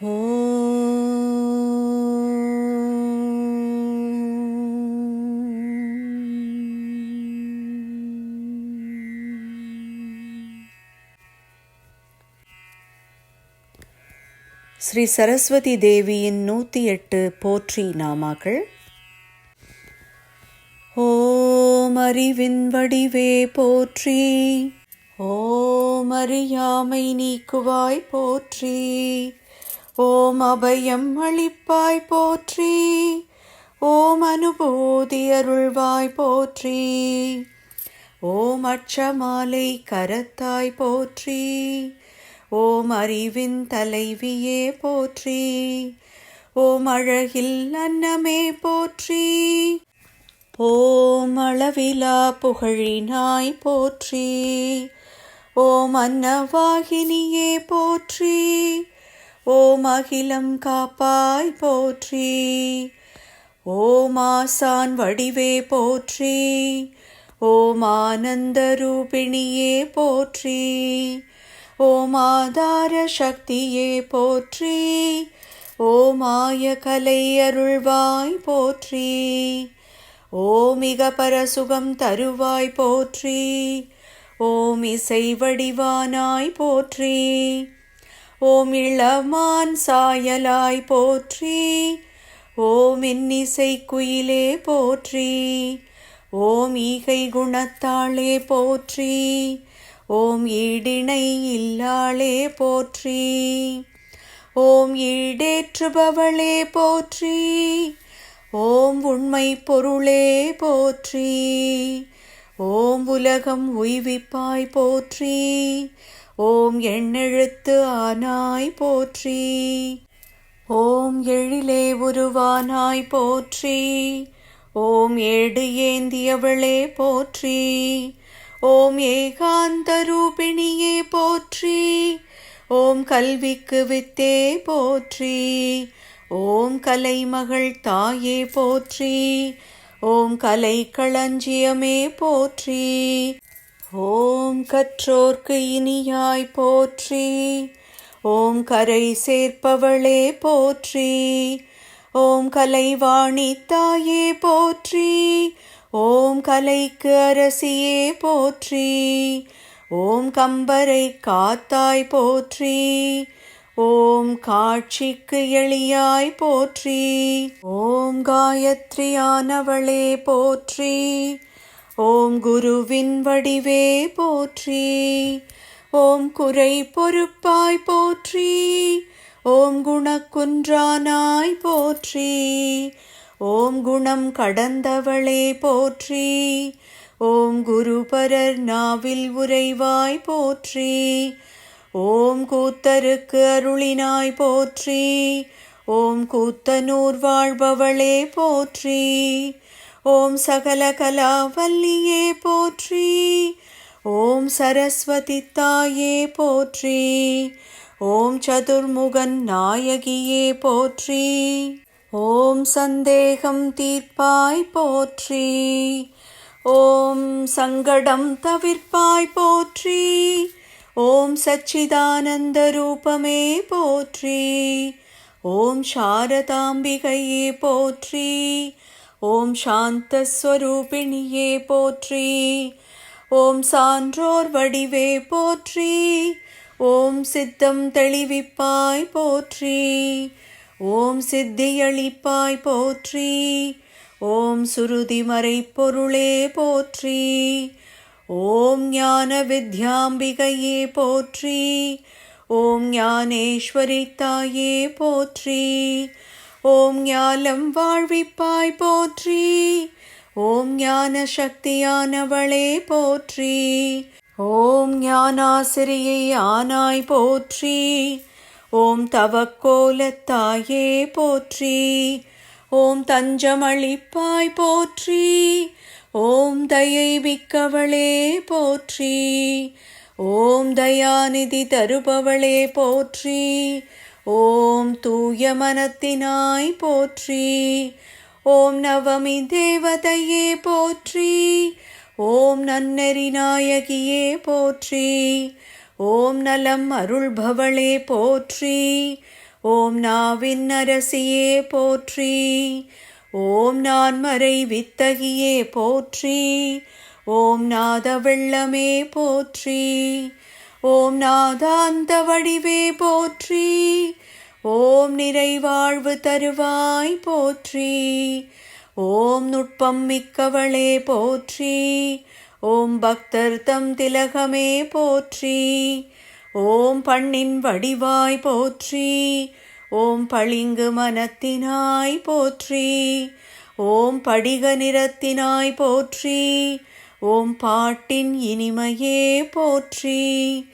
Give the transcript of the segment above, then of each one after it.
ஸ்ரீ சரஸ்வதி தேவியின் நூற்றி எட்டு போற்றி நாமாக்கள் ஓம் அறிவின் வடிவே போற்றி. ஓம் அறியாமை நீக்குவாய் போற்றி. ஓம் அபயம் அளிப்பாய் போற்றி. ஓம் அனுபூதி அருள்வாய் போற்றி. ஓம் அச்சமாலை கரத்தாய் போற்றி. ஓம் அறிவின் தலைவியே போற்றி. ஓம் அழகில் அன்னமே போற்றி. ஓம் அளவிலா புகழினாய் போற்றி. ஓம் அன்னவாகினியே போற்றி. ஓம் அகிலம் காப்பாய் போற்றி. ஓம் ஆசான் வடிவே போற்றி. ஓம் ஆனந்த ரூபிணியே போற்றி. ஓம் ஆதார சக்தியே போற்றி. ஓமாய கலை அருள்வாய் போற்றி. ஓமிக பரசுகம் தருவாய் போற்றி. ஓம் இசை வடிவானாய் போற்றி. ஓம் இளமான் சாயலாய் போற்றி ஓம் இன்னிசை குயிலே போற்றி ஓம் ஈகை குணத்தாளே போற்றி ஓம் ஈடிணை இல்லாளே போற்றி ஓம் ஈடேற்றுபவளே போற்றி ஓம் உண்மை பொருளே போற்றி ஓம் உலகம் உய்விப்பாய் போற்றி ஓம் எண்ணெழுத்து ஆனாய் போற்றி. ஓம் எழிலே உருவானாய் போற்றி. ஓம் ஏடு ஏந்தியவளே போற்றி. ஓம் ஏகாந்த ரூபிணியே போற்றி. ஓம் கல்விக்கு வித்தே போற்றி. ஓம் கலைமகள் தாயே போற்றி. ஓம் கலை களஞ்சியமே போற்றி. ஓம் கற்றோர்க்கு இனியாய் போற்றி. ஓம் கரை சேர்ப்பவளே போற்றி. ஓம் கலைவாணி தாயே போற்றி. ஓம் கலைக்கு அரசியே போற்றி. ஓம் கம்பரை காத்தாய் போற்றி. ஓம் காட்சிக்கு எளியாய் போற்றி. ஓம் காயத்ரியானவளே போற்றி. ஓம் குருவின் வடிவே போற்றி. ஓம் குறை பொறுப்பாய் போற்றி. ஓம் குணக்குன்றானாய் போற்றி. ஓம் குணம் கடந்தவளே போற்றி. ஓம் குருபரர் நாவில் உறைவாய் போற்றி. ஓம் கூத்தருக்கு அருளினாய் போற்றி. ஓம் கூத்தனூர் வாழ்பவளே போற்றி. ஓம் சகல கலாவல்லியே போற்றி. ஓம் சரஸ்வதி தாயே போற்றி. ஓம் சதுர்முகன் நாயகியே போற்றி. ஓம் சந்தேகம் தீர்ப்பாய் போற்றி. ஓம் சங்கடம் தவிர்ப்பாய் போற்றி. ஓம் சச்சிதானந்த ரூபமே போற்றி. ஓம் சாரதாம்பிகையே போற்றி. ஓம் சாந்தஸ்வரூபிணியே போற்றி. ஓம் சான்றோர் வடிவே போற்றி. ஓம் சித்தம் தெளிவிப்பாய் போற்றி. ஓம் சித்தியளிப்பாய் போற்றி. ஓம் சுருதி மறைப்பொருளே போற்றி. ஓம் ஞான வித்யாம்பிகையே போற்றி. ஓம் ஞானேஸ்வரி தாயே போற்றி. ஓம் ஞாலம் வாழ்விப்பாய் போற்றி. ஓம் ஞான சக்தியானவளே போற்றி. ஓம் ஞானாசிரியை ஆனாய் போற்றி. ஓம் தவக்கோலத்தாயே போற்றி. ஓம் தஞ்சமளிப்பாய் போற்றி. ஓம் தயை மிக்கவளே போற்றி. ஓம் தயாநிதி தருபவளே போற்றி. ஓம் தூய மனத்தினாய் போற்றி. ஓம் நவமி தேவதையே போற்றி. ஓம் நன்னெறி நாயகியே போற்றி. ஓம் நலம் அருள்பவளே போற்றி. ஓம் நாவின் அரசியே போற்றி. ஓம் நான்மறை வித்தகியே போற்றி. ஓம் நாத வெள்ளமே போற்றி. ஓம் நாதாந்த வடிவே போற்றி. ஓம் நிறைவாழ்வு தருவாய் போற்றி. ஓம் நுட்பம் மிக்கவளே போற்றி. ஓம் பக்தர் தம் திலகமே போற்றி. ஓம் பண்ணின் வடிவாய் போற்றி. ஓம் பளிங்கு மனத்தினாய் போற்றி. ஓம் படிக நிறத்தினாய் போற்றி. ஓம் பாட்டின் இனிமையே போற்றி.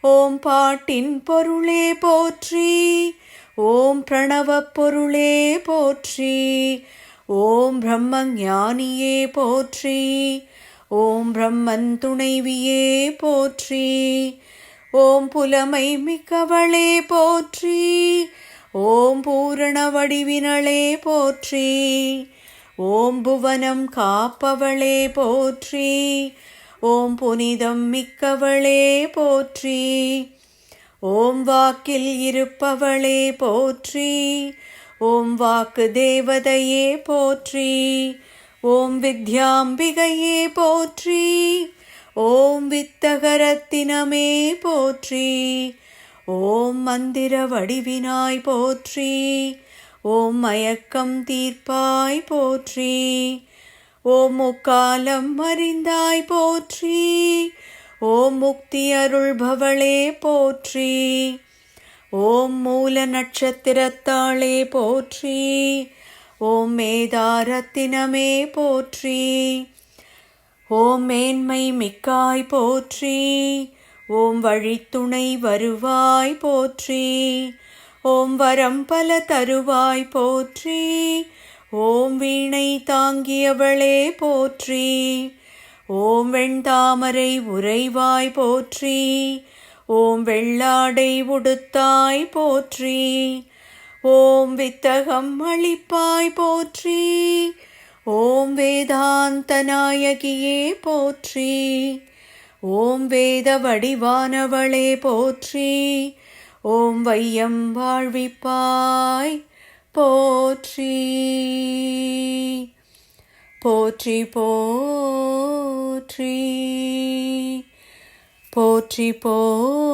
ஓம் பாட்டின் பொருளே போற்றி. ஓம் பிரணவ பொருளே போற்றி. ஓம் பிரம்ம ஞானியே போற்றி. ஓம் பிரம்மன் துணைவியே போற்றி. ஓம் புலமை மிக்கவளே போற்றி. ஓம் பூரண வடிவினளே போற்றி. ஓம் புவனம் காப்பவளே போற்றி ஓம் புனிதம் மிக்கவளே போற்றி ஓம் வாக்கில் இருப்பவளே போற்றி ஓம் வாக்கு தேவதையே போற்றி ஓம் வித்யாம்பிகையே போற்றி ஓம் வித்தகரத்தினமே போற்றி ஓம் மந்திர வடிவினாய் போற்றி ஓம் மயக்கம் தீர்ப்பாய் போற்றி. ஓம் முக்காலம் அறிந்தாய் போற்றி. ஓம் முக்தி அருள்பவளே போற்றி. ஓம் மூல நட்சத்திரத்தாளே போற்றி. ஓம் மேதாரத்தினமே போற்றி. ஓம் மேன்மை மிக்காய் போற்றி. ஓம் வழித்துணை வருவாய் போற்றி. ஓம் வரம் பல தருவாய் போற்றி. ஓம் வீணை தாங்கியவளே போற்றி. ஓம் வெண்தாமரை உறைவாய் போற்றி. ஓம் வெள்ளாடை உடுத்தாய் போற்றி. ஓம் வித்தகம் அளிப்பாய் போற்றி. ஓம் வேதாந்த நாயகியே போற்றி. ஓம் வேத வடிவானவளே போற்றி. ஓம் வையம் வாழ்விப்பாய். போற்றி. போற்றி போற்றி. போற்றி போற்றி.